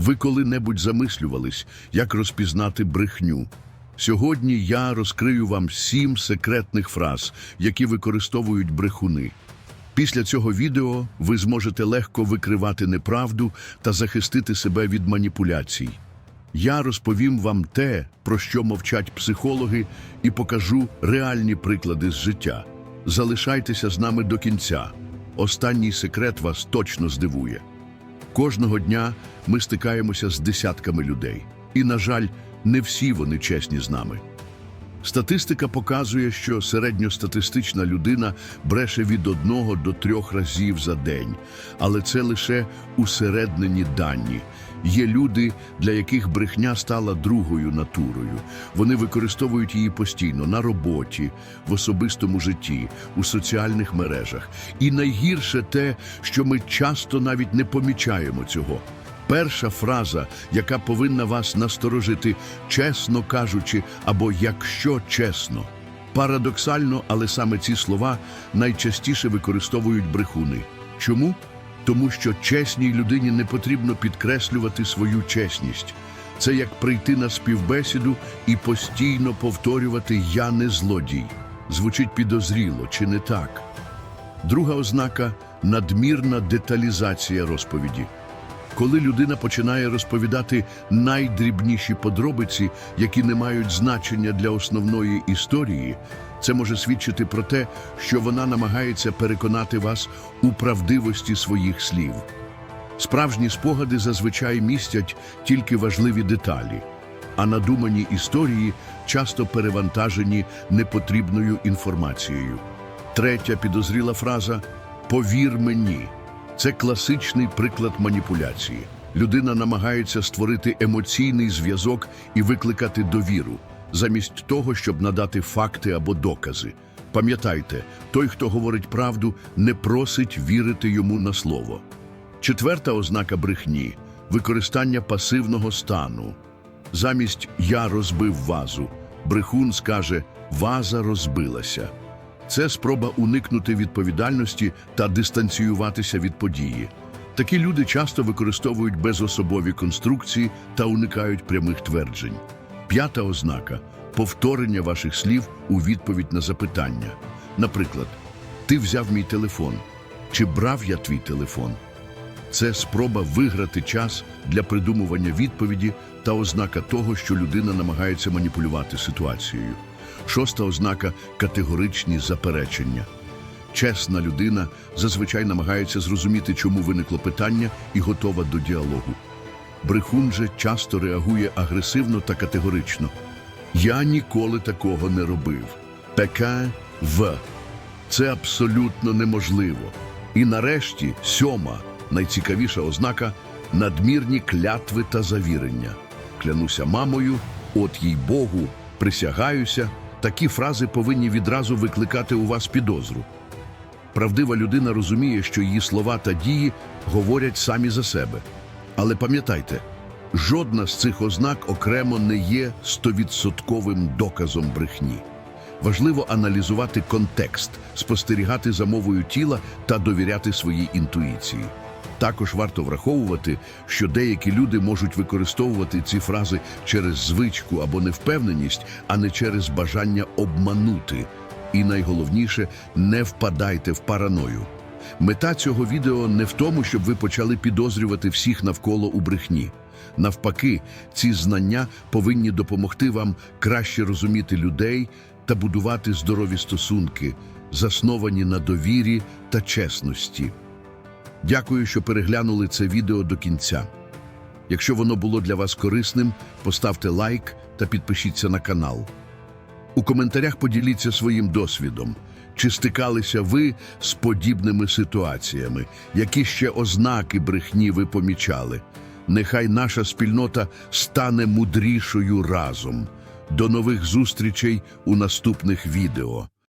Ви коли-небудь замислювались, як розпізнати брехню? Сьогодні я розкрию вам сім секретних фраз, які використовують брехуни. Після цього відео ви зможете легко викривати неправду та захистити себе від маніпуляцій. Я розповім вам те, про що мовчать психологи, і покажу реальні приклади з життя. Залишайтеся з нами до кінця. Останній секрет вас точно здивує. Кожного дня ми стикаємося з десятками людей. І, на жаль, не всі вони чесні з нами. Статистика показує, що середньостатистична людина бреше від одного до трьох разів за день, але це лише усереднені дані. Є люди, для яких брехня стала другою натурою. Вони використовують її постійно на роботі, в особистому житті, у соціальних мережах. І найгірше те, що ми часто навіть не помічаємо цього. Перша фраза, яка повинна вас насторожити, чесно кажучи, або якщо чесно. Парадоксально, але саме ці слова найчастіше використовують брехуни. Чому? Тому що чесній людині не потрібно підкреслювати свою чесність. Це як прийти на співбесіду і постійно повторювати Я не злодій. Звучить підозріло, чи не так? Друга ознака надмірна деталізація розповіді. Коли людина починає розповідати найдрібніші подробиці, які не мають значення для основної історії, це може свідчити про те, що вона намагається переконати вас у правдивості своїх слів. Справжні спогади зазвичай містять тільки важливі деталі, а надумані історії часто перевантажені непотрібною інформацією. Третя підозріла фраза Повір мені. Це класичний приклад маніпуляції. Людина намагається створити емоційний зв'язок і викликати довіру, замість того, щоб надати факти або докази. Пам'ятайте, той, хто говорить правду, не просить вірити йому на слово. Четверта ознака брехні використання пасивного стану. Замість я розбив вазу, брехун скаже ваза розбилася. Це спроба уникнути відповідальності та дистанціюватися від події. Такі люди часто використовують безособові конструкції та уникають прямих тверджень. П'ята ознака повторення ваших слів у відповідь на запитання. Наприклад, ти взяв мій телефон. Чи брав я твій телефон? Це спроба виграти час для придумування відповіді та ознака того, що людина намагається маніпулювати ситуацією. Шоста ознака категоричні заперечення. Чесна людина зазвичай намагається зрозуміти, чому виникло питання, і готова до діалогу. Брехун же часто реагує агресивно та категорично. Я ніколи такого не робив. ПК В. Це абсолютно неможливо. І нарешті сьома найцікавіша ознака надмірні клятви та завірення. Клянуся мамою, от їй Богу, присягаюся. Такі фрази повинні відразу викликати у вас підозру. Правдива людина розуміє, що її слова та дії говорять самі за себе. Але пам'ятайте, жодна з цих ознак окремо не є стовідсотковим доказом брехні. Важливо аналізувати контекст, спостерігати за мовою тіла та довіряти своїй інтуїції. Також варто враховувати, що деякі люди можуть використовувати ці фрази через звичку або невпевненість, а не через бажання обманути. І найголовніше, не впадайте в параною. Мета цього відео не в тому, щоб ви почали підозрювати всіх навколо у брехні. Навпаки, ці знання повинні допомогти вам краще розуміти людей та будувати здорові стосунки, засновані на довірі та чесності. Дякую, що переглянули це відео до кінця. Якщо воно було для вас корисним, поставте лайк та підпишіться на канал. У коментарях поділіться своїм досвідом. Чи стикалися ви з подібними ситуаціями? Які ще ознаки брехні ви помічали? Нехай наша спільнота стане мудрішою разом. До нових зустрічей у наступних відео.